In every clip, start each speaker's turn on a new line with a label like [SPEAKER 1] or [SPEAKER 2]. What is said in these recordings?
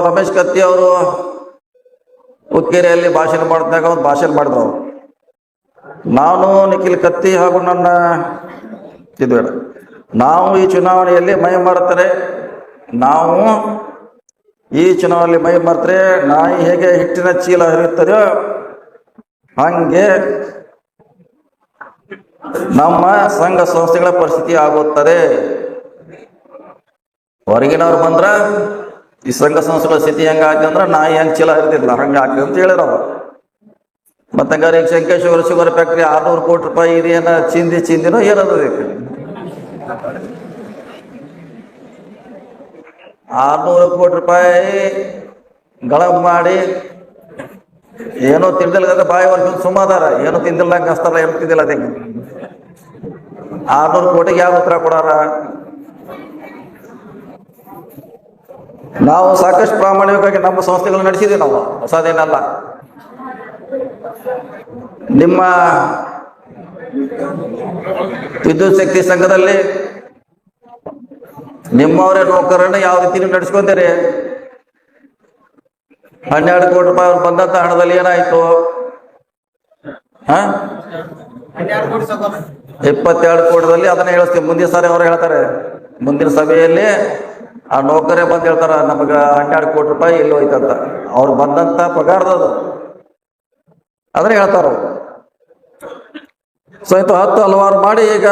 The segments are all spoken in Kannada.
[SPEAKER 1] ರಮೇಶ್ ಕತ್ತಿ ಅವರು ಉತ್ಕೇರಿಯಲ್ಲಿ ಭಾಷಣ ಮಾಡಿದಾಗ ಒಂದು ಭಾಷಣ ಮಾಡಿದ್ರು ನಾನು ನಿಖಿಲ್ ಕತ್ತಿ ಹಾಗೂ ನನ್ನ ಇದು ನಾವು ಈ ಚುನಾವಣೆಯಲ್ಲಿ ಮೈ ಮಾಡ್ತಾರೆ ನಾವು ಈ ಚುನಾವಣೆಯಲ್ಲಿ ಮೈ ಮಾಡ್ತಾರೆ ನಾಯಿ ಹೇಗೆ ಹಿಟ್ಟಿನ ಚೀಲ ಹರಿಯುತ್ತದೆಯೋ ಹಂಗೆ ನಮ್ಮ ಸಂಘ ಸಂಸ್ಥೆಗಳ ಪರಿಸ್ಥಿತಿ ಆಗುತ್ತದೆ. ಹೊರಗಿನವ್ರು ಬಂದ್ರ ಈ ಸಂಘ ಸಂಸ್ಥೆಗಳ ಸ್ಥಿತಿ ಹೆಂಗಾಗ್ತದೆ ಅಂದ್ರೆ ನಾಯಿ ಹೆಂಗ್ ಚೀಲ ಹರಿತಿದ್ಲ ಹಂಗ ಆಗ್ತದೆ ಅಂತ ಹೇಳಿರವ ಮತ್ತೆ ಹಂಗಾರೆ ಈಗ ಶಂಕೇಶ್ವರ ಶುಗರ್ ಫ್ಯಾಕ್ಟ್ರಿ ಆರ್ನೂರು ಕೋಟಿ ರೂಪಾಯಿ ಇದೇನ ಚಿಂದಿ ಚಿಂದಿನೋ ಏನದ ಆರ್ನೂರು ಕೋಟಿ ರೂಪಾಯಿ ಗಳಂ ಮಾಡಿ ಏನೋ ತಿಂದಿಲ್ಲ ಬಾಯಿ ವರ್ಷ ಸುಮಾದಾರ. ಏನೋ ತಿಂದಿಲ್ಲ ಕಸ್ತಾರ ಏನು ತಿಂದಿಲ್ಲ ಅದಕ್ಕೆ ಆರ್ನೂರು ಕೋಟಿಗೆ ಯಾವ ಉತ್ತರ ಕೊಡಾರ? ನಾವು ಸಾಕಷ್ಟು ಪ್ರಾಮಾಣಿಕವಾಗಿ ನಮ್ಮ ಸಂಸ್ಥೆಗಳನ್ನು ನಡೆಸಿದ್ವಿ ನಾವು, ಹೊಸದೇನಲ್ಲ. ನಿಮ್ಮ ವಿದ್ಯುತ್ ಶಕ್ತಿ ಸಂಘದಲ್ಲಿ ನಿಮ್ಮವರೇ ನೌಕರನ್ನ ಯಾವ ರೀತಿ ನೀವು ನಡೆಸ್ಕೊಂತೀರಿ ಹನ್ನೆರಡು ಕೋಟಿ ರೂಪಾಯಿ ಬಂದಂತ ಹಣದಲ್ಲಿ ಏನಾಯ್ತು? ಇಪ್ಪತ್ತೆರಡು ಕೋಟಿದಲ್ಲಿ ಅದನ್ನ ಹೇಳಿಸ್ತೀವಿ ಮುಂದಿನ ಸಾರಿ ಅವ್ರು ಹೇಳ್ತಾರೆ. ಮುಂದಿನ ಸಭೆಯಲ್ಲಿ ಆ ನೌಕರೇ ಬಂದು ಹೇಳ್ತಾರ, ನಮಗೆ ಹನ್ನೆರಡು ಕೋಟಿ ರೂಪಾಯಿ ಎಲ್ಲಿ ಹೋಯ್ತಂತ ಅವ್ರು ಬಂದಂತ ಪಗಾರದದು ಅದನ್ನ ಹೇಳ್ತಾರ. ಸೊ ಇದು ಹತ್ತು ಹಲವಾರು ಮಾಡಿ ಈಗ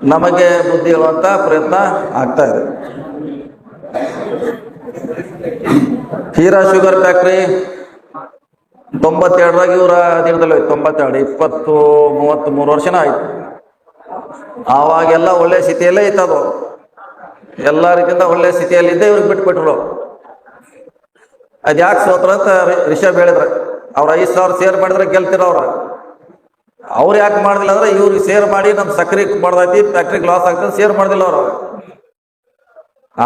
[SPEAKER 1] ನಮಗೆ ಬುದ್ಧಿ ಹೇಳುವಂತ ಪ್ರಯತ್ನ ಆಗ್ತಾ ಇದೆ. ಹೀರಾ ಶುಗರ್ ಫ್ಯಾಕ್ಟ್ರಿ ತೊಂಬತ್ತೆರಡರಾಗ ಇವರ ದಿನದಲ್ಲಿ ಹೋಯ್ತು. ತೊಂಬತ್ತೆರಡು, ಇಪ್ಪತ್ತು, ಮೂವತ್ತ್, ಮೂರು ವರ್ಷನ ಆಯ್ತು. ಆವಾಗೆಲ್ಲ ಒಳ್ಳೆ ಸ್ಥಿತಿಯಲ್ಲೇ ಇತ್ತದು ಎಲ್ಲ ರೀತಿಯಿಂದ ಒಳ್ಳೆ ಸ್ಥಿತಿಯಲ್ಲಿದ್ದೆ ಇವ್ರಿಗೆ ಬಿಟ್ಬಿಟ್ರು. ಅದ್ ಯಾಕೆ ಸೋತ್ರ ಅಂತ ರಿಷಬ್ ಹೇಳಿದ್ರ. ಅವ್ರ ಐದು ಸಾವಿರ ಸೇರ್ ಮಾಡಿದ್ರೆ ಗೆಲ್ತಿರ ಅವ್ರ ಅವ್ರು ಯಾಕೆ ಮಾಡಿದಿಲ್ಲ ಅಂದ್ರೆ ಇವ್ರಿಗೆ ಸೇರ್ ಮಾಡಿ ನಮ್ ಸಕ್ರಿ ಮಾಡ್ದೈತಿ ಫ್ಯಾಕ್ಟ್ರಿಗೆ ಲಾಸ್ ಆಗ್ತದೆ ಸೇರ್ ಮಾಡಿದಿಲ್ಲ ಅವರು.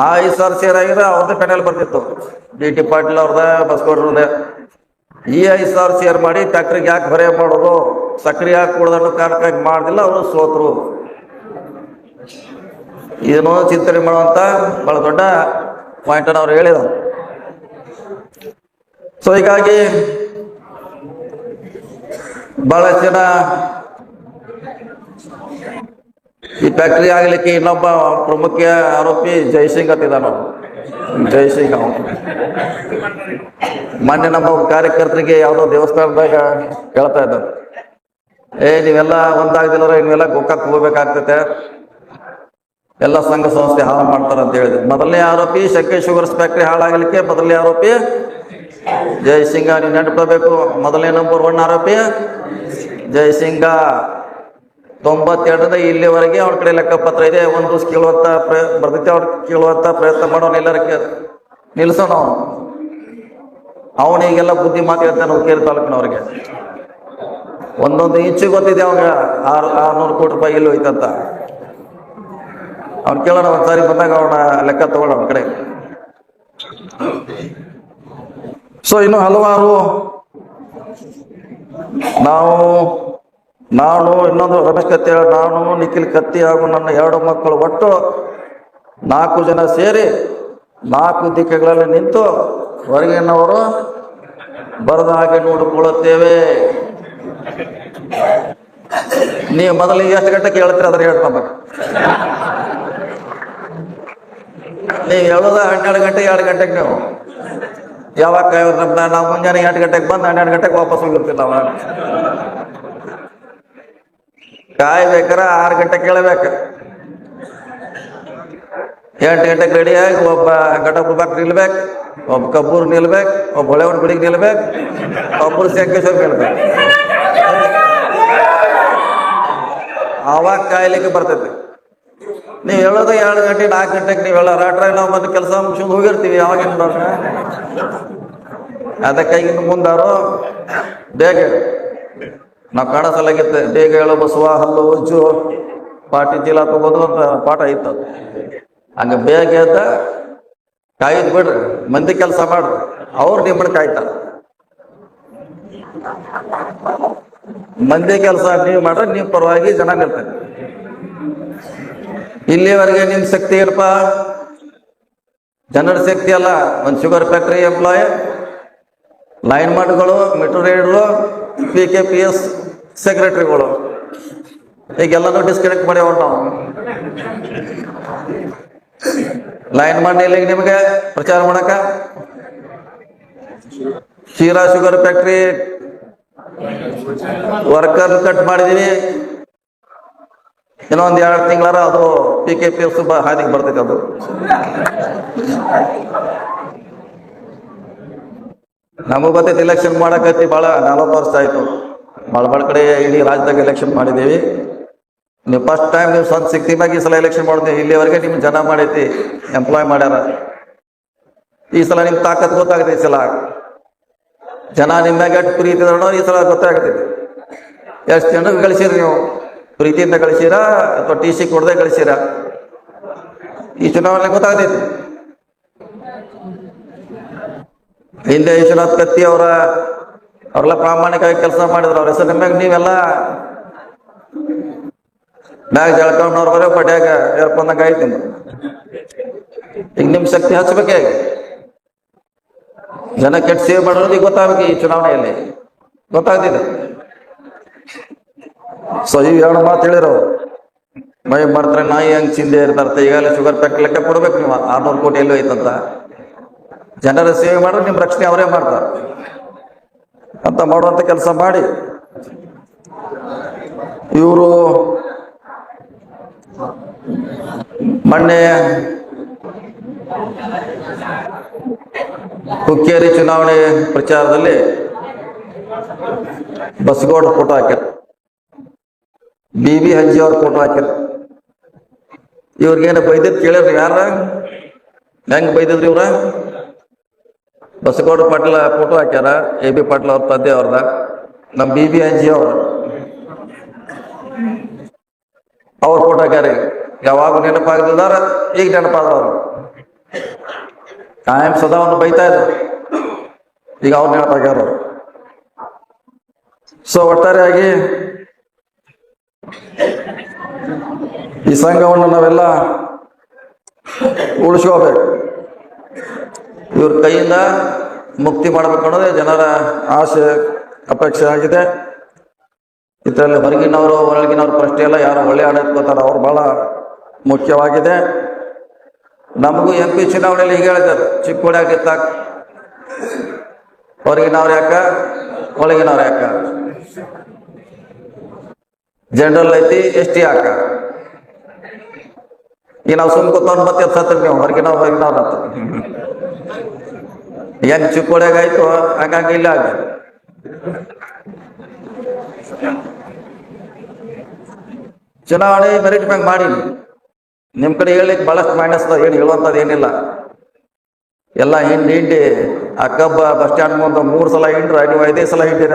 [SPEAKER 1] ಆ ಐದು ಸಾವಿರ ಸೇರ್ ಆಗಿದ್ರೆ ಅವ್ರದ್ದು ಪೆನಲ್ ಬರ್ತಿತ್ತು. ಡಿ ಟಿ ಪಾಟೀಲ್ ಅವ್ರದ ಬಸ್ಕೋಡ್ರದೇ ಈ ಐದು ಸಾವಿರ ಸೇರ್ ಮಾಡಿ ಫ್ಯಾಕ್ಟ್ರಿಗೆ ಯಾಕೆ ಬರೆಯ ಮಾಡೋದು? ಸಕ್ರಿ ಯಾಕೆ ಕೊಡೋದನ್ನು ಕಾರಣಕ್ಕಾಗಿ ಮಾಡ್ದಿಲ್ಲ, ಅವರು ಸೋತ್ರು. ಏನೋ ಚಿಂತನೆ ಮಾಡುವಂತ ಬಹಳ ದೊಡ್ಡ ಪಾಯಿಂಟ್ ಅನ್ನು ಅವ್ರು ಹೇಳಿದರು. ಸೊ ಹೀಗಾಗಿ ಬಹಳಷ್ಟು ಜನ ಈ ಫ್ಯಾಕ್ಟ್ರಿ ಆಗ್ಲಿಕ್ಕೆ ಇನ್ನೊಬ್ಬ ಪ್ರಮುಖ ಆರೋಪಿ ಜೈಸಿಂಗ್ ಅಂತಿದ್ದಾನ ಜೈಸಿಂಗ್ ಅವನು. ಮೊನ್ನೆ ನಮ್ಮ ಕಾರ್ಯಕರ್ತರಿಗೆ ಯಾವುದೋ ದೇವಸ್ಥಾನದಾಗ ಹೇಳ್ತಾ ಇದ್ದ ಏ, ನೀವೆಲ್ಲ ಒಂದಾಗ್ದಿಲ್ಲ ನೀವೆಲ್ಲ ಗೋಕಾಕ್ ಹೋಗ್ಬೇಕಾಗ್ತೈತೆ. ಎಲ್ಲ ಸಂಘ ಸಂಸ್ಥೆ ಹಾಳು ಮಾಡ್ತಾರೆ ಅಂತ ಹೇಳಿದ್ರು. ಮೊದಲನೇ ಆರೋಪಿ ಶಕ್ಕೆ ಶುಗರ್ಸ್ ಫ್ಯಾಕ್ಟ್ರಿ ಹಾಳಾಗಲಿಕ್ಕೆ ಮೊದಲನೇ ಆರೋಪಿ ಜಯಸಿಂಗ ನೀವು ನೆನಪಬೇಕು ಮೊದಲನೇ ನಂಬರ್ ಒನ್ ಆರೋಪಿ ಜಯಸಿಂಗ ತೊಂಬತ್ತೆರಡರಿಂದ ಇಲ್ಲಿವರೆಗೆ ಅವ್ರ ಕಡೆ ಲೆಕ್ಕಪತ್ರ ಇದೆ. ಒಂದು ದಿವಸ ಕೇಳುವಂತ ಪ್ರಯ ಬರ್ತೈತೆ ಅವ್ರು ಕೇಳುವಂತ ಪ್ರಯತ್ನ ಮಾಡೋನು ಎಲ್ಲರ ನಿಲ್ಸೋಣ ಅವನು. ಅವನಿಗೆಲ್ಲ ಬುದ್ಧಿ ಮಾತು ಹೇಳ್ತಾನೆ ಹುಕ್ಕೇರಿ ತಾಲೂಕಿನವ್ರಿಗೆ. ಒಂದೊಂದು ಇಂಚು ಗೊತ್ತಿದೆ ಅವಾಗ ಆರು, ಆರ್ನೂರು ಕೋಟಿ ರೂಪಾಯಿ ಇಲ್ಲಿ ಹೋಯ್ತಂತ. ಅವ್ನು ಕೇಳೋಣ ಒಂದ್ಸಾರಿ ಬಂದಾಗ ಅವನ ಲೆಕ್ಕ ತಗೊಳ್ಳೋಣ ಕಡೆ. ಸೊ ಇನ್ನು ಹಲವಾರು ನಾವು, ನಾನು, ಇನ್ನೊಂದು ರಮೇಶ್ ಕತ್ತಿ ನಾನು, ನಿಖಿಲ್ ಕತ್ತಿ ಹಾಗೂ ನನ್ನ ಎರಡು ಮಕ್ಕಳು ಒಟ್ಟು ನಾಲ್ಕು ಜನ ಸೇರಿ ನಾಲ್ಕು ದಿಕ್ಕಗಳಲ್ಲಿ ನಿಂತು ಹೊರಗಿನವರು ಬರದ ಹಾಗೆ ನೋಡಿಕೊಳ್ಳುತ್ತೇವೆ. ನೀವು ಮೊದಲಿಗೆ ಎಷ್ಟು ಗಂಟೆ ಕೇಳ್ತೀರಿ ಅದ್ರ ಹೇಳ್ತಾ ನೀವು ಹೇಳೋದ ಹನ್ನೆರಡು ಗಂಟೆ, ಎರಡು ಗಂಟೆಗೆ ನೀವು? ಯಾವಾಗ ನಾವು ಮುಂಜಾನೆ ಎಂಟು ಗಂಟೆಗೆ ಬಂದು ಹನ್ನೆರಡು ಗಂಟೆಗೆ ವಾಪಸ್ ಹೋಗಿರ್ತೀವಿ ನಾವು. ಕಾಯ್ಬೇಕಾರ ಆರು ಗಂಟೆ ಕೇಳಬೇಕು. ಎಂಟು ಗಂಟೆಗೆ ರೆಡಿಯಾಗಿ ಒಬ್ಬ ಘಟಪ್ರಭಾಕ್ ನಿಲ್ಬೇಕು, ಒಬ್ಬ ಕಬ್ಬೂರ್ ನಿಲ್ಬೇಕು, ಒಬ್ಬ ಹೊಳೆವನ್ ಗುಡಿಗೆ ನಿಲ್ಬೇಕು ಒಬ್ಬರು ಶಂಕೇಶ್ವರ್ ನಿಲ್ಬೇಕು. ಆವಾಗ ಕಾಯ್ಲಿಕ್ಕೆ ಬರ್ತೈತಿ. ನೀವು ಹೇಳೋದು ಎರಡು ಗಂಟೆ, ನಾಲ್ಕು ಗಂಟೆಗೆ ನೀವು ಹೇಳೋ ರಾಟ್ರಾಗ ನಾವು ಬಂದು ಕೆಲಸ ಮುಗಿಸ್ಕೊಂಡು ಹೋಗಿರ್ತೀವಿ, ಯಾವಾಗ ಅದಕ್ಕೆ ಅದಕ್ಕಾಗಿ ಇನ್ನು ಮುಂದಾರು, ಬೇಗ ನಾವು ಕಾಣಿಸಲಾಗಿತ್ತೆ ಬೇಗ ಹೇಳೋ ಬಸವ, ಹಲ್ಲು, ಉಜ್ಜು, ಪಾಟಿ ಚೀಲ ತಗೋದು ಅಂತ ಪಾಠ ಇತ್ತು. ಹಂಗ ಬೇಗ ಎದ್ದ ಕಾಯ್ದು ಬಿಡ್ರಿ, ಮಂದಿ ಕೆಲಸ ಮಾಡ್ರಿ, ಅವ್ರು ನಿಮ್ಮನ್ನ ಕಾಯ್ತಾರೆ ಮಂದಿ ಕೆಲಸ ನೀವು ಮಾಡ್ರೆ ನೀವು ಪರವಾಗಿ ಜನ ನಿಲ್ತಾರೆ ಇಲ್ಲಿವರೆಗೆ ನಿಮ್ ಶಕ್ತಿ ಏನಪ್ಪ? ಜನರ ಶಕ್ತಿ ಅಲ್ಲ, ಒಂದು ಶುಗರ್ ಫ್ಯಾಕ್ಟ್ರಿ ಎಂಪ್ಲಾಯ್ ಲೈನ್ ಮಾಡ್ಗಳು ಮೆಟ್ರೋ ರೈಡ್ಗಳು ಪಿ ಕೆ ಪಿ ಎಸ್ ಸೆಕ್ರೆಟರಿಗಳು ಈಗೆಲ್ಲನೂ ಡಿಸ್ಕನೆಕ್ಟ್ ಮಾಡ್ಯಾವ ನಾವು. ಲೈನ್ ಮಾಡಿ ಇಲ್ಲಿಗೆ ನಿಮಗೆ ಪ್ರಚಾರ ಮಾಡಕ. Sira sugar factory worker cut ಮಾಡಿದೀವಿ. ಇನ್ನೊಂದ್ ಎರಡು ತಿಂಗಳಾರ ಅದು ಪಿ ಕೆ ಪಿ ಎಸ್ ಹಾದಿಗೆ ಬರ್ತೈತೆ ಅದು. ನಮಗ್ ಗೊತ್ತೈತಿ ಎಲೆಕ್ಷನ್ ಮಾಡಕತ್ತಿ ಭಾಳ ನಲವತ್ತು ವರ್ಷ ಆಯ್ತು. ಭಾಳ ಭಾಳ ಕಡೆ ಇಡೀ ರಾಜ್ಯದಾಗ ಎಲೆಕ್ಷನ್ ಮಾಡಿದೀವಿ. ನೀವು ಫಸ್ಟ್ ಟೈಮ್ ನೀವು ಸ್ವಂತ ಶಕ್ತಿ ಮ್ಯಾಗ ಈ ಸಲ ಎಲೆಕ್ಷನ್ ಮಾಡ್ತೀವಿ ಇಲ್ಲಿವರೆಗೆ ನಿಮ್ಗೆ ಜನ ಮಾಡೈತಿ ಎಂಪ್ಲಾಯ್ ಮಾಡ್ಯಾರ. ಈ ಸಲ ನಿಮ್ಗೆ ತಾಕತ್ ಗೊತ್ತಾಗುತ್ತೆ ಈ ಸಲ. ಜನ ನಿಮ್ಮ ಮ್ಯಾಗ ಪ್ರೀತಿ ಈ ಸಲ ಗೊತ್ತಾಗ್ತೈತಿ. ಎಷ್ಟು ಜನಕ್ಕೆ ಗಳಿಸಿರಿ ನೀವು? ಪ್ರೀತಿಯಿಂದ ಕಳಿಸಿರಾ ಅಥವಾ ಟಿ ಸಿ ಕೊಡದೆ ಕಳಿಸಿರಾ? ಈ ಚುನಾವಣೆ ಗೊತ್ತಾಗ್ತೈತಿ. ಹಿಂದೆ ವಿಶ್ವನಾಥ್ ಕತ್ತಿ ಅವರ, ಅವರೆಲ್ಲ ಪ್ರಾಮಾಣಿಕವಾಗಿ ಕೆಲಸ ಮಾಡಿದ್ರು. ಅವ್ರ ಹೆಸರು ನಿಮಗೆ ನೀವೆಲ್ಲ? ಬ್ಯಾಗ್ ಜಳ್ಕೊಂಡವ್ರ ಬರೋ ಪಟ್ಯಾಗ ಏರ್ಕೊಂಡಂಗ ಆಯ್ತು. ಈಗ ನಿಮ್ ಶಕ್ತಿ ಹಚ್ಬೇಕೇ ಜನ ಕೆಟ್ಟ ಸೇವೆ ಮಾಡೋದು ಈಗ ಗೊತ್ತಾಗ್ಬೇಕು ಈ ಚುನಾವಣೆಯಲ್ಲಿ. ಗೊತ್ತಾಗ್ತಿದೆ. ಸೊ ಈ ಎರಡು ಮಾತು ಹೇಳಿರೋ. ಮೈ ಮಾಡ್ತಾರೆ ನಾಯಿ ಹಂಗ್ ಚಿಂದೆ ಇರ್ತಾರೆ ಈಗಾಗಲೇ ಶುಗರ್ ಪ್ಯಾಕ್ ಲೆಕ್ಕ ಕೊಡ್ಬೇಕು ನೀವು. ಆರ್ನೂರು ಕೋಟಿ ಎಲ್ಲೂ ಐತಂತ. ಜನರ ಸೇವೆ ಮಾಡಿದ್ರೆ ನಿಮ್ ರಕ್ಷಣೆ ಅವರೇ ಮಾಡ್ತಾರೆ. ಅಂತ ಮಾಡುವಂತ ಕೆಲಸ ಮಾಡಿ. ಇವರು ಮೊನ್ನೆ ಹುಕ್ಕೇರಿ ಚುನಾವಣೆ ಪ್ರಚಾರದಲ್ಲಿ ಬಸ್ಗೌಡ ಫೋಟೋ ಹಾಕ್ಯಾರ. ಬಿ ಹಂಜಿ ಅವ್ರ ಫೋಟೋ ಹಾಕಿರ ಇವ್ರಿಗೇನ ಬೈದಿದ್ ಕೇಳಿದ್ರಿ ಯಾರ? ಹೆಂಗ್ ಬೈದಿದ್ರಿ ಇವ್ರ? ಬಸಗೌಡ ಪಾಟೀಲ ಫೋಟೋ ಹಾಕ್ಯಾರ ಎ ಬಿ ಪಾಟೀಲ್ ಅವ್ರ ತಂದೆ ಅವ್ರದ ನಮ್ ಬಿ ಬಿ ಹಂಜಿ ಅವ್ರ. ಅವ್ರ ಫೋಟೋ ಹಾಕ್ಯಾರ ಯಾವಾಗ ನೆನಪಾಗದಿದಾರ ಈಗ ನೆನಪಾದವ್ರು. ಕಾಯಂ ಸದಾ ಅವ್ನು ಬೈತಾ ಇದ್ರು. ಈಗ ಅವ್ರು ನೆನಪಾಗ್ಯಾರ ಸೊ ಒಟ್ಟಾರೆಯಾಗಿ ಈ ಸಂಘವನ್ನು ನಾವೆಲ್ಲ ಉಳಿಸ್ಕೋಬೇಕು. ಇವ್ರ ಕೈಯಿಂದ ಮುಕ್ತಿ ಮಾಡಬೇಕು ಅನ್ನೋದೇ ಜನರ ಆಸೆ, ಅಪೇಕ್ಷೆ ಆಗಿದೆ. ಇದರಲ್ಲಿ ಹೊರಗಿನವರು ಒಳಗಿನವ್ರ ಪ್ರಶ್ನೆ ಎಲ್ಲ ಯಾರು ಒಳ್ಳೆ ಆಡಳಿತ ಬರ್ತಾರ ಅವ್ರು ಬಹಳ ಮುಖ್ಯವಾಗಿದೆ. ನಮಗೂ ಎಂ ಪಿ ಚುನಾವಣೆಯಲ್ಲಿ ಈಗ ಹೇಳ್ತಾರೆ ಚಿಕ್ಕೋಡಿ ಆಗಿತ್ತ ಹೊರಗಿನವ್ರು ಯಾಕ? ಒಳಗಿನವ್ರು ಯಾಕ? ಜನರಲ್ ಐತಿ ಎಸ್ ಟಿ ಆಕ ಈಗ ನಾವು ಸುಮ್ ಕೂತ್ಕೊಂಡು ಮತ್ತೆ ಸತ್ರಿ ನೀವು, ಹೊರಗೆ ನಾವು ಹೊರಗೆ ನಾವು ಹೆಂಗ್ ಚಿಕ್ಕೋಡಿಯಾಗ ಆಯ್ತು? ಹಂಗಾಗಿ ಇಲ್ಲ ಆಗ ಚುನಾವಣೆ ಮೆರಿಟ್ ಮ್ಯಾಂಗ್ ಮಾಡಿ. ನಿಮ್ ಕಡೆ ಹೇಳಲಿಕ್ಕೆ ಬಹಳಷ್ಟು ಮೈನಸ್ ಏನು ಹೇಳುವಂಥದ್ದು ಏನಿಲ್ಲ. ಎಲ್ಲ ಹಿಂಡಿ ಹಿಂಡಿ, ಆ ಕಬ್ಬ ಬಸ್ ಸ್ಟ್ಯಾಂಡ್ ಮುಂದೆ ಮೂರು ಸಲ ಹಿಂಡ್ರ, ನೀವು ಐದೇ ಸಲ ಹಿಂಡಿರ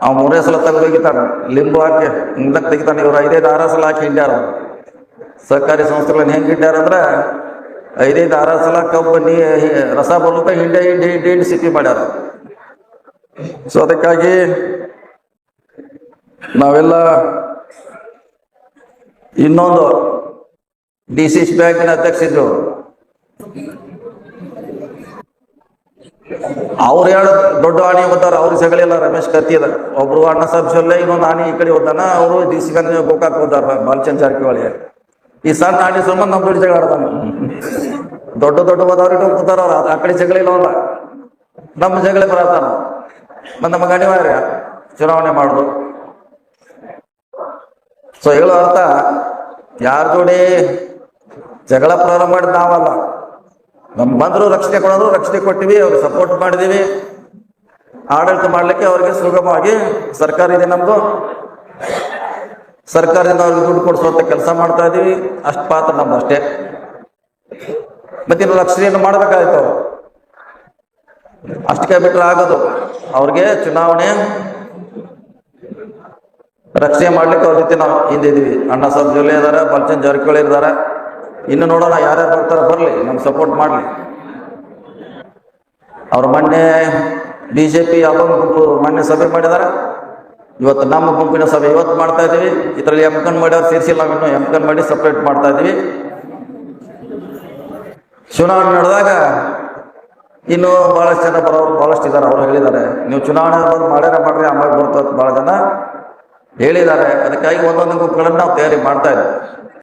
[SPEAKER 1] ಅವ್ ಮೂರೇ ಸಲ ತೆಗೆದು ಹೋಗಿತಾನ ಲಿಂಬು ಹಾಕಿ ಮುಂದಕ್ಕೆ ತೆಗಿತಾನೆ ಇವ್ರು. ಐದೈದು ಆರ ಸಲ ಹಾಕಿ ಹಿಂಡ್ಯಾರ ಸರ್ಕಾರಿ ಸಂಸ್ಥೆಗಳನ್ನ ಹೆಂಗೆ ಹಿಂಡ್ಯಾರ ಅಂದ್ರೆ ಐದೈದು ಆರ ಸಲ ಕಬ್ಬು, ನೀ ರಸ ಬರುತ್ತ ಹಿಂಡೆ, ಹಿಂಡಿ ಹಿಂಡಿ ಹಿಂಡಿ ಸಿಕ್ಕಿ ಮಾಡ್ಯಾರ ಸೊ ಅದಕ್ಕಾಗಿ ನಾವೆಲ್ಲ ಇನ್ನೊಂದು ಡಿ ಸಿ ಬ್ಯಾಂಕಿನ ಅಧ್ಯಕ್ಷ ಇದ್ರು ಅವ್ರು ಹೇಳ ದೊಡ್ಡ ಆಣಿ ಓದ್ತಾರ ಅವ್ರಿಗೆ ಸಗಳಿಲ್ಲ ರಮೇಶ್ ಕತ್ತಿ ಅದ. ಒಬ್ರು ಅಣ್ಣ ಸಾಬ್ ಸೊಲ್ಲೆ ಇನ್ನೊಂದು ಆಣಿ ಈ ಕಡೆ ಓದ್ತಾನ ಅವರು ಡಿ ಸಿ ಗಂಜ ಗೋಕಾಕ್ ಓದಾರ ಬಾಲಚಂದ್ ಜಾರಕಿಹೊಳಿ ಈ ಸಣ್ಣ ಆಣಿ ಸಂಬಂಧ ನಮ್ಮ ದೊಡ್ಡ ಜಗಳ ಆಡ್ತಾನ. ದೊಡ್ಡ ದೊಡ್ಡ ಓದವ್ರ ಓದ್ತಾರ ಅವ್ರು. ಆ ಕಡೆ ಜಗಳಿಲ್ಲ ಅಲ್ಲ ನಮ್ಮ ಜಗಳ ಬರತಾನ ನಮ್ಮ ಅನಿವಾರ್ಯ. ಚುನಾವಣೆ ಮಾಡುದು. ಸೊ ಹೇಳೋ ಅರ್ಥ, ಯಾರ ಜೋಡಿ ಜಗಳ ಪ್ರಾರಂಭ ಮಾಡಿದ್ ನಾವಲ್ಲ. ನಮ್ ಬಂದರು ರಕ್ಷಣೆ ಕೊಡೋದು ರಕ್ಷಣೆ ಕೊಟ್ಟಿವಿ, ಅವ್ರಿಗೆ ಸಪೋರ್ಟ್ ಮಾಡಿದೀವಿ. ಆಡಳಿತ ಮಾಡಲಿಕ್ಕೆ ಅವ್ರಿಗೆ ಸುಗಮವಾಗಿ ಸರ್ಕಾರ ಇದೆ ನಮ್ದು. ಸರ್ಕಾರದಿಂದ ಅವ್ರಿಗೆ ದುಡ್ಡು ಕೊಡಿಸುವಂತ ಕೆಲಸ ಮಾಡ್ತಾ ಇದೀವಿ. ಅಷ್ಟು ಪಾತ್ರ ನಮ್ದು ಅಷ್ಟೇ. ಮತ್ತೆ ರಕ್ಷಣೆಯನ್ನು ಮಾಡ್ಬೇಕಾಯ್ತು ಅಷ್ಟಕ್ಕೆ ಬಿಟ್ಟರೆ ಆಗೋದು. ಅವ್ರಿಗೆ ಚುನಾವಣೆ ರಕ್ಷಣೆ ಮಾಡ್ಲಿಕ್ಕೆ ಅವ್ರ ಜೊತೆ ನಾವು ಹಿಂದಿದ್ವಿ ಅಣ್ಣ ಸಾಬ್ ಜೊಲ್ಲೆ ಇದ್ದಾರೆ ಬಲ್ಚಂದ್ ಜಾರಕಿಹೊಳಿ ಇದಾರ. ಇನ್ನು ನೋಡೋಣ ಯಾರ್ಯಾರು ಬರ್ತಾರ, ಬರ್ಲಿ ನಮ್ಗೆ ಸಪೋರ್ಟ್ ಮಾಡ್ಲಿ. ಅವ್ರು ಮೊನ್ನೆ ಬಿಜೆಪಿ ಯಾವ ಗುಂಪು ಮೊನ್ನೆ ಸಭೆ ಮಾಡಿದಾರ. ಇವತ್ತು ನಮ್ಮ ಗುಂಪಿನ ಸಭೆ ಇವತ್ತು ಮಾಡ್ತಾ ಇದ್ದೀವಿ. ಇದರಲ್ಲಿ ಎಂ ಕನ್ ಮಾಡಿ ಅವ್ರು ಸೇರಿಸಿಲ್ಲ ನಾವು ಇನ್ನು ಎಂ ಕನ್ ಮಾಡಿ ಸಪ್ರೇಟ್ ಮಾಡ್ತಾ ಇದ್ದೀವಿ. ಚುನಾವಣೆ ನಡೆದಾಗ ಇನ್ನು ಭಾಳಷ್ಟು ಜನ ಬರೋರು ಭಾಳಷ್ಟು ಇದ್ದಾರೆ ಅವ್ರು ಹೇಳಿದ್ದಾರೆ. ನೀವು ಚುನಾವಣೆ ಬಂದು ಮಾಡ್ಯಾರ, ಮಾಡ್ರಿ, ಆಮೇಲೆ ಬರ್ತದೆ ಭಾಳ ಜನ ಹೇಳಿದ್ದಾರೆ. ಅದಕ್ಕಾಗಿ ಒಂದೊಂದು ಗುಂಪುಗಳನ್ನು ನಾವು ತಯಾರಿ ಮಾಡ್ತಾ ಇದ್ದೀವಿ.